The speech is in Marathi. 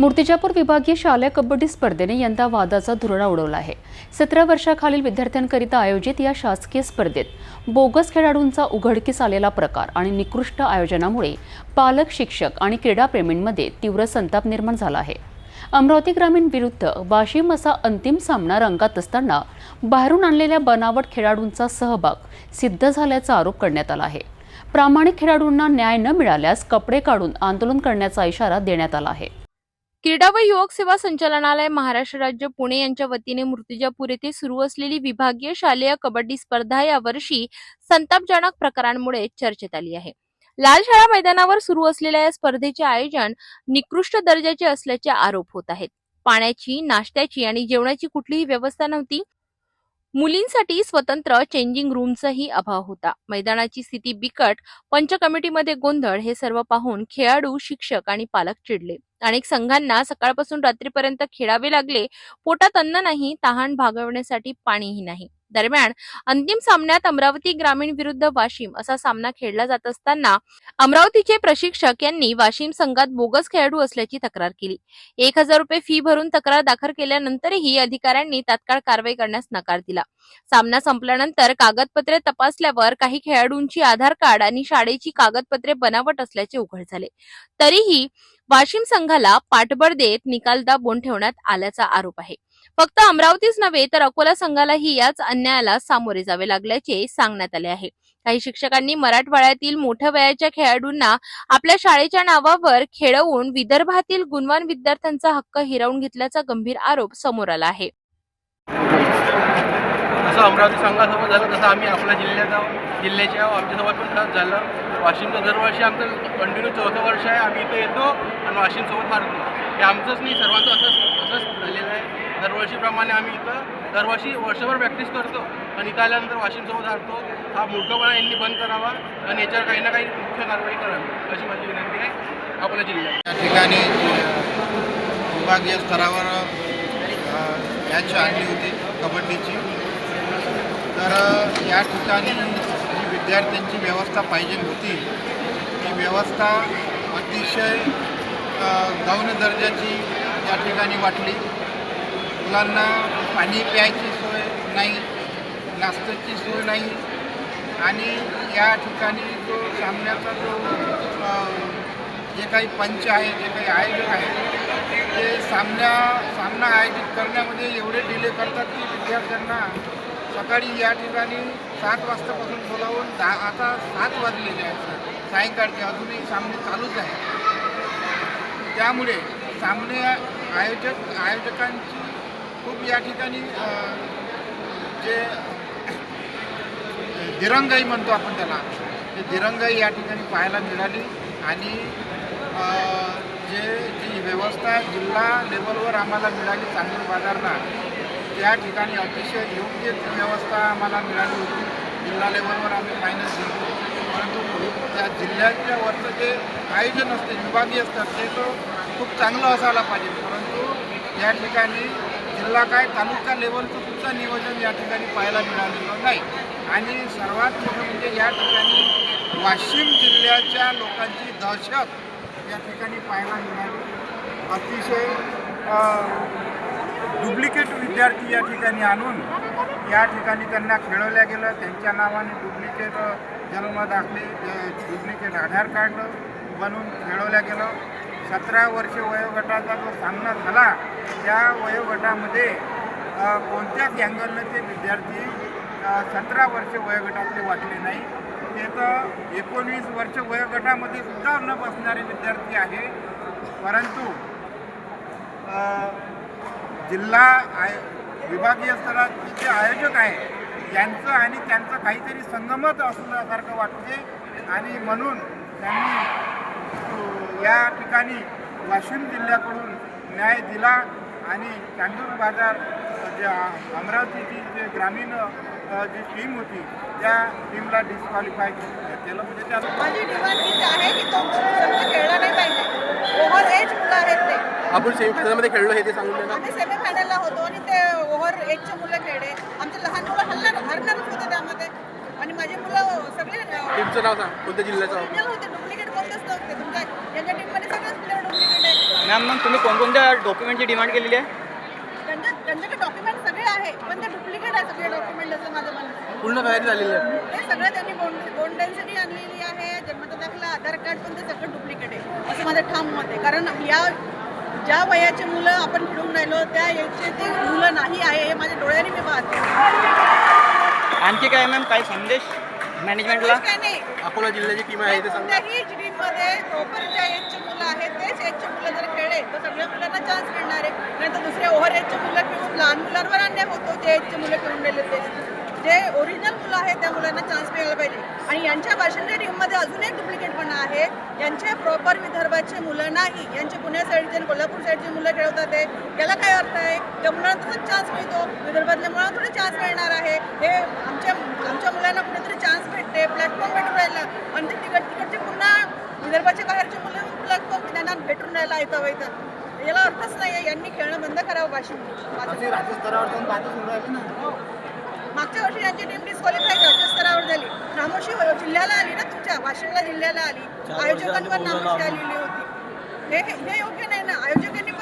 मूर्तिजापूर विभागीय शालेय कबड्डी स्पर्धेने यंदा वादाचा धुरळा उडवला आहे. सतरा वर्षाखालील विद्यार्थ्यांकरिता आयोजित या शासकीय स्पर्धेत बोगस खेळाडूंचा उघडकीस आलेला प्रकार आणि निकृष्ट आयोजनामुळे पालक शिक्षक आणि क्रीडाप्रेमींमध्ये तीव्र संताप निर्माण झाला आहे. अमरावती ग्रामीण विरुद्ध वाशिम असा अंतिम सामना रंगात असताना बाहेरून आणलेल्या बनावट खेळाडूंचा सहभाग सिद्ध झाल्याचा आरोप करण्यात आला आहे. प्रामाणिक खेळाडूंना न्याय न मिळाल्यास कपडे काढून आंदोलन करण्याचा इशारा देण्यात आला आहे. क्रीडा व युवक सेवा संचालनालय महाराष्ट्र राज्य पुणे यांच्या वतीने मूर्तिजापूर येथे सुरू असलेली विभागीय शालेय कबड्डी स्पर्धा यावर्षी संतापजनक प्रकारांमुळे चर्चेत आली आहे. लाल शाळा मैदानावर सुरू असलेल्या या स्पर्धेचे आयोजन निकृष्ट दर्जाचे असल्याचे आरोप होत आहेत. पाण्याची नाश्त्याची आणि जेवणाची कुठलीही व्यवस्था नव्हती. मुलींसाठी स्वतंत्र चेंजिंग रूमचाही अभाव होता. मैदानाची स्थिती बिकट पंच कमिटीमध्ये गोंधळ हे सर्व पाहून खेळाडू शिक्षक आणि पालक चिडले. अनेक संघांना सकाळपासून रात्रीपर्यंत खेळावे लागले. पोटात अन्न नाही तहान भागवण्यासाठी पाणीही नाही. दरम्यान अंतिम सामन्यात अमरावती ग्रामीण विरुद्ध वाशिम असा सामना खेळला जात असताना अमरावतीचे प्रशिक्षक यांनी वाशिम संघात बोगस खेळाडू असल्याची तक्रार केली. एक हजार रुपये फी भरून तक्रार दाखल केल्यानंतरही अधिकाऱ्यांनी तात्काळ कारवाई करण्यास नकार दिला. सामना संपल्यानंतर कागदपत्रे तपासल्यावर काही खेळाडूंची आधार कार्ड आणि शाळेची कागदपत्रे बनावट असल्याचे उघड झाले. तरीही वाशिम संघाला पाठबळ देत निकाल दाबून ठेवण्यात आल्याचा आरोप आहे. फक्त अमरावतीच नव्हे तर अकोला संघालाही याच अन्यायाला सामोरे जावे लागल्याचे सांगण्यात आले आहे. काही शिक्षकांनी मराठवाड्यातील मोठ्या वयाच्या खेळाडूंना आपल्या शाळेच्या नावावर खेळवून विदर्भातील गुणवान विद्यार्थ्यांचा हक्क हिरावून घेतल्याचा गंभीर आरोप समोर आला आहे. जसं अमरावती संघासोबत झालं तसं आम्ही आपल्या जिल्ह्यात जिल्ह्याच्या आमच्यासोबत पण तसंच झालं. वाशिमचं दरवर्षी आमचं कंटिन्यू चौथं वर्ष आहे आम्ही इथं येतो आणि वाशिमसोबत हारतो. हे आमचंच नाही सर्वांचं असंच असंच झालेलं आहे. दरवर्षीप्रमाणे आम्ही इथं दरवर्षी वर्षभर प्रॅक्टिस करतो. आणि इथं आल्यानंतर वाशिमसोबत हारतो हा मूर्खपणा यांनी बंद करावा. आणि याच्यावर काही ना काही मुख्य कारवाई करावी. अशी माझी विनंती आहे. अकोला जिल्ह्यात. त्या ठिकाणी विभागीय स्तरावर मॅच आणली होती कबड्डीची. तर या ठिकाणी जी विद्यार्थ्यांची व्यवस्था पाहिजे होती ती व्यवस्था अतिशय गौण दर्जाची या ठिकाणी वाटली. मुलांना पाणी प्यायची सोय नाही नाश्त्याची सोय नाही. आणि या ठिकाणी जो सामन्याचा जो जे काही पंच आहे जे काही आयोजक आहे ते सामन्या सामना आयोजित करण्यामध्ये एवढे डिले करतात की विद्यार्थ्यांना सकाळी या ठिकाणी सात वाजतापासून बोलावून दहा आता सात वाजलेले आहेत सायंकाळचे अजूनही सामने चालूच आहे त्यामुळे सामने आयोजक आयोजकांची खूप या ठिकाणी जे दिरंगाई म्हणतो आपण त्याला ते दिरंगाई या ठिकाणी पाहायला मिळाली. आणि जे जी व्यवस्था जिल्हा लेवलवर आम्हाला मिळाली चांगली बाजारला त्या ठिकाणी अतिशय योग्य ती व्यवस्था आम्हाला मिळाली होती. जिल्हा लेवलवर आम्ही फायनल घेतो. परंतु त्या जिल्ह्याच्या वरचं जे आयोजन असते विभागीय असतात ते तो खूप चांगलं असायला पाहिजे. परंतु या ठिकाणी जिल्हा काय तालुका लेवलचं सुद्धा नियोजन या ठिकाणी पाहायला मिळालेलं नाही. आणि सर्वात मोठं म्हणजे या ठिकाणी वाशिम जिल्ह्याच्या लोकांची दहशत या ठिकाणी पाहायला मिळाली. अतिशय डुप्लिकेट विद्यार्थी या ठिकाणी आणून या ठिकाणी त्यांना खेळवल्या गेलं. त्यांच्या नावाने डुप्लिकेट जन्म दाखले डुप्लिकेट आधार कार्ड बनवून खेळवल्या गेलं. सतरा वर्ष वयोगटाचा जो सामना झाला त्या वयोगटामध्ये कोणत्याच अँगलनं ते विद्यार्थी सतरा वर्ष वयोगटातले वाटले नाही. ते तर एकोणवीस वर्ष वयोगटामध्ये सुद्धा न बसणारे विद्यार्थी आहे. परंतु जिल्हा आय विभागीय स्तराचे जे आयोजक आहे यांचं आणि त्यांचं काहीतरी संगमत असल्यासारखं वाटते. आणि म्हणून त्यांनी या ठिकाणी वाशिम जिल्ह्याकडून न्याय दिला आणि चांदूर बाजार जे अमरावतीची जे ग्रामीण जी टीम होती त्या टीमला डिस्क्वालिफाय केलं. म्हणजे त्या माझी डिमांड हीच आहे की तो खेळला नाही पाहिजे. ओव्हर एज मुलं आहेत ते. आपण सेमीफायनलमध्ये खेळलो हे ते सांगून आम्ही सेमीफायनलला होतो आणि ते ओव्हर एजचे मुलं खेळले. आमचे लहान मुलं हल्ला हरणारच होते त्यामध्ये. आणि माझी मुलं सगळे टीमचं नाव सांग. कोणत्या जिल्ह्याचं? होते. डुप्लिकेट कोणतेच नव्हते. तुमच्या ज्यांच्या टीममध्ये सगळेच प्लेअर डुप्लिकेट आहे मॅम मग तुम्ही कोणकोणत्या डॉक्युमेंटची डिमांड केलेली आहे? त्यांच्या त्यांच्याकडे डॉक्युमेंट सगळे आहे पण ते डुप्लिकेट आहे सगळे डॉक्युमेंट असं माझं म्हणणं आहे. पूर्ण तयारी झालेली आहे. ते सगळं त्यांनी बोंड बोंड डेन्सिटी आणलेली आहे दाखला आधार कार्ड पण ते सगळं डुप्लिकेट आहे असं माझं ठाम मत आहे. कारण या ज्या वयाची मुलं आपण खेळून राहिलो त्या याचे ते मुलं नाही आहे हे माझ्या डोळ्यांनी मी पाहते. आणखी काय मॅम काही संदेश मॅनेजमेंटला काय नाही. अकोला जिल्ह्याची टीम आहे ते सांगा. कोणत्याही मध्ये प्रॉपर ज्या एजचे मुलं आहेत तेच एजची मुलं जर खेळले तर सगळ्या मुलांना चान्स मिळणार आहे. नाहीतर दुसरे दुसऱ्या ओव्हर एजचे मुलं खेळून लहान मुलांवर अन्याय होतो जे एजचे मुलं खेळून गेले ते. जे ओरिजिनल मुलं आहेत त्या मुलांना चान्स मिळायला पाहिजे. आणि यांच्या भाषणच्या टीममध्ये अजून एक डुप्लिकेटपणा आहे. यांचे प्रॉपर विदर्भाचे मुलं नाही. यांचे पुण्या साईडचे कोल्हापूर साईडचे मुलं खेळवतात ते. याला काय अर्थ आहे? त्या मुलांना तसंच चान्स मिळतो. विदर्भातल्या मुलांना थोडे चान्स मिळणार आहे. हे आमच्या आमच्या मुलांना कुठेतरी चान्स भेटते. प्लॅटफॉर्म भेटून राहिला. आणि ते तिकड तिकट विदर्भाच्या बाहेरचे मुलं प्लॅटफॉर्म त्यांना भेटून राहिला येतं वैतं याला अर्थच नाही आहे. यांनी खेळणं बंद करावं आहे ना. मागच्या वर्षी यांची टीम डिस्क्वालिफाय राज्यस्तरावर झाली. नामोशी जिल्ह्याला आली ना तुमच्या? वाशिमला जिल्ह्याला आली. आयोजकांवर नामोशी आलेली होती. हे हे योग्य नाही ना. आयोजकांनी